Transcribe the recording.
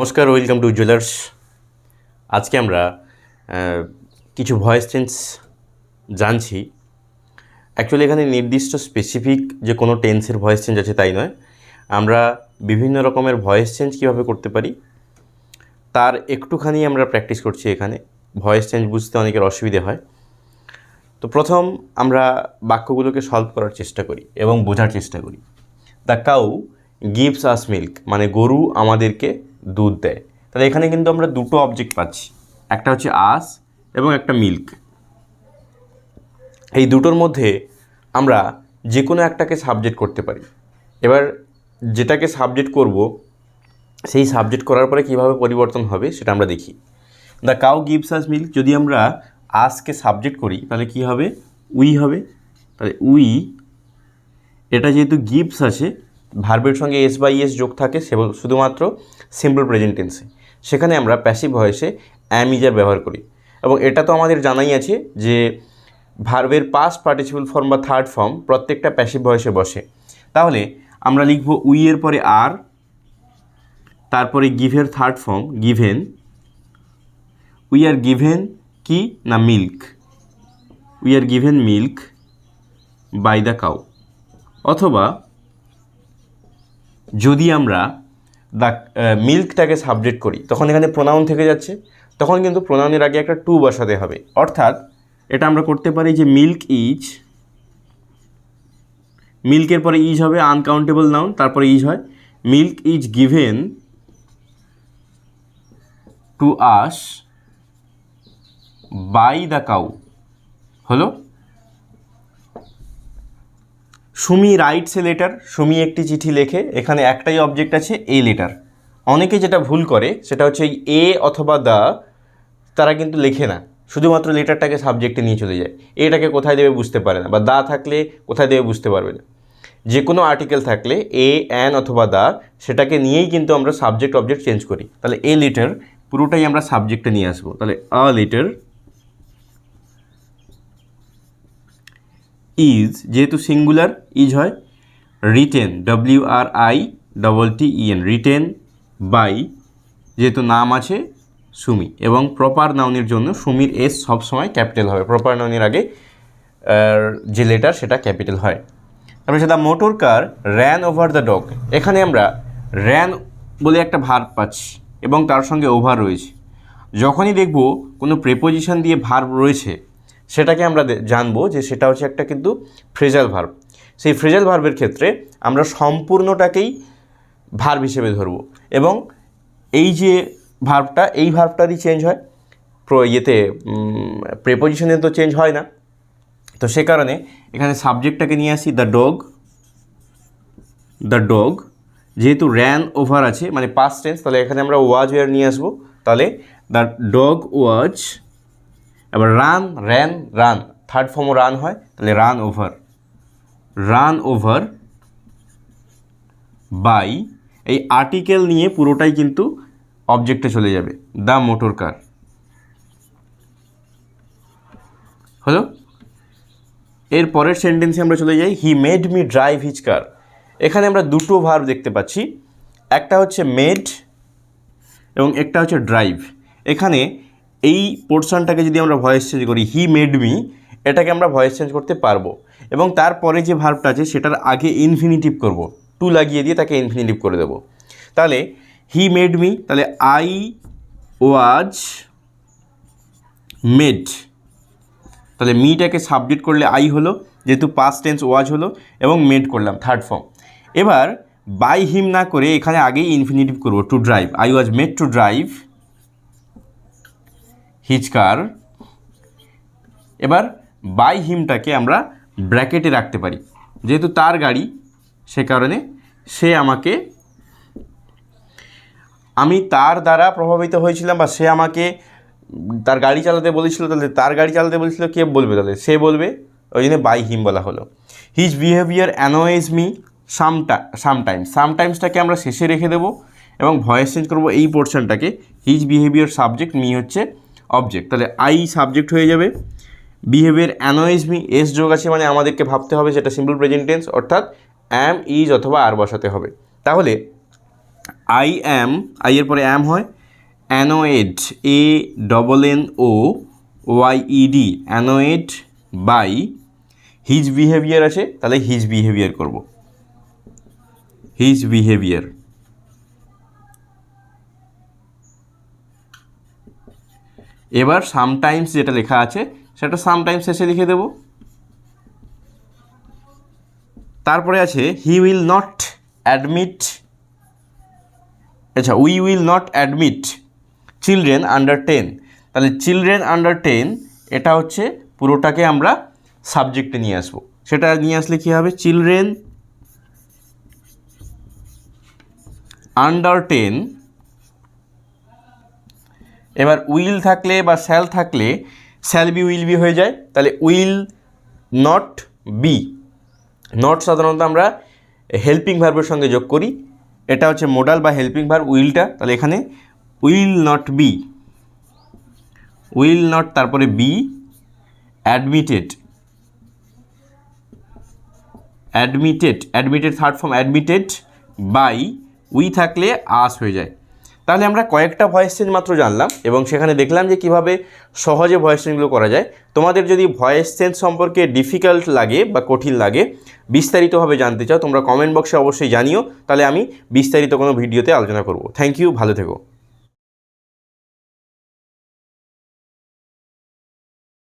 নমস্কার welcome to jewellers আজকে আমরা কিছু ভয়েস চেঞ্জ জানছি। অ্যাকচুয়ালি এখানে নির্দিষ্ট স্পেসিফিক যে কোনো টেন্সের ভয়েস চেঞ্জ আছে তাই নয়। আমরা বিভিন্ন রকমের ভয়েস চেঞ্জ কীভাবে করতে পারি, তার একটুখানি আমরা প্র্যাকটিস করছি এখানে। ভয়েস চেঞ্জ বুঝতে অনেকের অসুবিধে হয়। তো প্রথম আমরা বাক্যগুলোকে সলভ করার চেষ্টা করি এবং বোঝার চেষ্টা করি। The cow gives us milk মানে গরু আমাদেরকে দুধ দেয়। তাহলে এখানে কিন্তু আমরা দুটো অবজেক্ট পাচ্ছি। একটা হচ্ছে আস এবং একটা মিল্ক এই দুটোর মধ্যে আমরা যে কোনো একটাকে সাবজেক্ট করতে পারি। এবার যেটাকে সাবজেক্ট করব, সেই সাবজেক্ট করার পরে কীভাবে পরিবর্তন হবে সেটা আমরা দেখি। The cow gives us milk যদি আমরা আসকে সাবজেক্ট করি, তাহলে কি হবে? উই হবে। তাহলে উই, এটা যেহেতু গিভস আছে ভার্বের সঙ্গে এস বাই এস যোগ থাকে সে শুধুমাত্র সিম্পল প্রেজেন্ট টেন্সে সেখানে আমরা প্যাসিভ ভয়েসে অ্যামিজার ব্যবহার করি। এবং এটা তো আমাদের জানাই আছে যে ভার্বের পাস্ট পার্টিসিপাল ফর্ম বা থার্ড ফর্ম প্রত্যেকটা প্যাসিভ ভয়েসে বসে। তাহলে আমরা লিখব উইয়ের পরে আর তারপরে গিভের third form given we are given কি না milk we are given milk by the cow অথবা যদি আমরা দ্য মিল্কটাকে সাবজেক্ট করি, তখন এখানে প্রোনাউন থেকে যাচ্ছে, তখন কিন্তু প্রোনাউনের আগে একটা টু বসাতে হবে। অর্থাৎ এটা আমরা করতে পারি যে মিল্ক ইজ মিল্কের পরে ইজ হবে আনকাউন্টেবল নাউন তারপরে ইজ হয় milk is given to us by the cow হলো? Sumi writes a letter Sumi একটি চিঠি লেখে, এখানে একটাই অবজেক্ট আছে এ লেটার অনেকে যেটা ভুল করে, সেটা হচ্ছে এই এ অথবা দ্য তারা কিন্তু লেখে না। শুধুমাত্র লেটারটাকে সাবজেক্টে নিয়ে চলে যায়। এটাকে কোথায় দেবে বুঝতে পারে না, বা দা থাকলে কোথায় দেবে বুঝতে পারবে না। যে কোনো আর্টিকেল থাকলে এ অ্যান অথবা দা সেটাকে নিয়েই কিন্তু আমরা সাবজেক্ট অবজেক্ট চেঞ্জ করি। তাহলে এ লেটার পুরোটাই আমরা সাবজেক্টে নিয়ে আসব। তাহলে আ লেটার ইজ যেহেতু সিঙ্গুলার ইজ হয় written W R I double T E N written by যেহেতু নাম আছে সুমি, এবং প্রপার নাউনের জন্য সুমির এস সবসময় ক্যাপিটাল হবে। প্রপার নাউনের আগে যে লেটার সেটা ক্যাপিটাল হয়। তারপরে সেটা motor car ran over the dog এখানে আমরা র্যান বলে একটা ভার পাচ্ছি, এবং তার সঙ্গে ওভার রয়েছে। যখনই দেখব কোনো প্রেপোজিশন দিয়ে ভার রয়েছে সেটাকে আমরা জানব যে সেটা হচ্ছে একটা কিন্তু ফ্রেজাল ভার্ব। সেই ফ্রেজাল ভার্বের ক্ষেত্রে আমরা সম্পূর্ণটাকেই ভার্ব হিসেবে ধরব এবং এই যে ভার্বটা, এই ভার্বটারই চেঞ্জ হয়। প্র- ইয়েতে প্রেপোজিশনে তো চেঞ্জ হয় না। তো সে কারণে এখানে সাবজেক্টটাকে নিয়ে আসি দ্য ডগ দ্য ডগ যেহেতু র্যান ওভার আছে মানে পাস্ট টেন্স তাহলে এখানে আমরা ওয়াজ ওয়ার নিয়ে আসব। তাহলে দ্য ডগ ওয়াজ এবার রান র্যান রান থার্ড ফর্মও রান হয়, তাহলে run over run over by এই আর্টিকেল নিয়ে পুরোটাই কিন্তু অবজেক্টে চলে যাবে দ্য মোটর কার হলো? এর পরের সেন্টেন্সে আমরা চলে যাই he made me drive his car এখানে আমরা দুটো ভার্ব দেখতে পাচ্ছি, একটা হচ্ছে মেড এবং একটা হচ্ছে ড্রাইভ এখানে এই পোর্শনটাকে যদি আমরা ভয়েস চেঞ্জ করি হি মেড মি এটাকে আমরা ভয়েস চেঞ্জ করতে পারব। এবং তারপরে যে ভার্বটা আছে, সেটার আগে ইনফিনিটিভ করব। টু লাগিয়ে দিয়ে তাকে ইনফিনিটিভ করে দেবো। তাহলে হি মেড মি তাহলে আই ওয়াজ মেড তাহলে মিটাকে সাবজেক্ট করলে আই হলো, যেহেতু পাস্ট টেন্স ওয়াজ হলো, এবং মেড করলাম থার্ড ফর্ম এবার বাই হিম না করে এখানে আগেই ইনফিনিটিভ করব to drive I was made to drive his car এবার বাই হিমটাকে আমরা ব্র্যাকেটে রাখতে পারি। যেহেতু তার গাড়ি, সে কারণে সে আমাকে, আমি তার দ্বারা প্রভাবিত হয়েছিলাম বা সে আমাকে তার গাড়ি চালাতে বলেছিল, তাহলে তার গাড়ি চালাতে বলেছিল, কে বলবে তাহলে? সে বলবে, ওই জন্য বাই হিম বলা হলো। হিজ বিহেভিয়ার অ্যানোয়েজ মি সামটা সামটাইমস সামটাইমসটাকে আমরা শেষে রেখে দেবো এবং ভয়েস চেঞ্জ করব। এই পোর্শনটাকে হিজ বিহেভিয়ার সাবজেক্ট মি হচ্ছে অবজেক্ট তাহলে আই সাবজেক্ট হয়ে যাবে। বিহেভিয়ার অ্যানোয়েজ মি এস যোগ আছে মানে আমাদেরকে ভাবতে হবে সেটা সিম্পল প্রেজেন্ট টেন্স অর্থাৎ অ্যাম ইজ অথবা আর বসাতে হবে। তাহলে আই অ্যাম আই এর পরে অ্যাম হয়। Annoyed A double N O Y E D annoyed by his behaviour আছে। তাহলে হিজ বিহেভিয়ার করব। হিজ বিহেভিয়ার এবার সামটাইমস যেটা লেখা আছে, সেটা সামটাইমস শেষে লিখে দেব। তারপরে আছে হি উইল নট অ্যাডমিট আচ্ছা we will not admit children under ten তাহলে চিলড্রেন আন্ডার টেন এটা হচ্ছে পুরোটাকে আমরা সাবজেক্টে নিয়ে আসব। সেটা নিয়ে আসলে কী হবে? চিলড্রেন আন্ডার টেন এবার উইল থাকলে বা শ্যাল থাকলে, শ্যাল বি, উইল বি হয়ে যায়। তাহলে উইল নট বি। নট সাধারণত আমরা হেল্পিং ভার্বের সঙ্গে যোগ করি। এটা হচ্ছে মোডাল বা হেল্পিং ভার্ব উইলটা। তাহলে এখানে will not be. Will not, তারপরে be. Admitted. Admitted. Admitted third form, admitted by, we থাকলে আস হয়ে যায়। তাহলে আমরা কয়েকটা ভয়েস চেঞ্জ মাত্র জানলাম এবং সেখানে দেখলাম যে কীভাবে সহজে ভয়েস চেঞ্জগুলো করা যায়। তোমাদের যদি ভয়েস চেঞ্জ সম্পর্কে ডিফিকাল্ট লাগে বা কঠিন লাগে, বিস্তারিতভাবে জানতে চাও, তোমরা কমেন্ট বক্সে অবশ্যই জানিও। তাহলে আমি বিস্তারিত কোনো ভিডিওতে আলোচনা করব। থ্যাংক ইউ ভালো থেকো।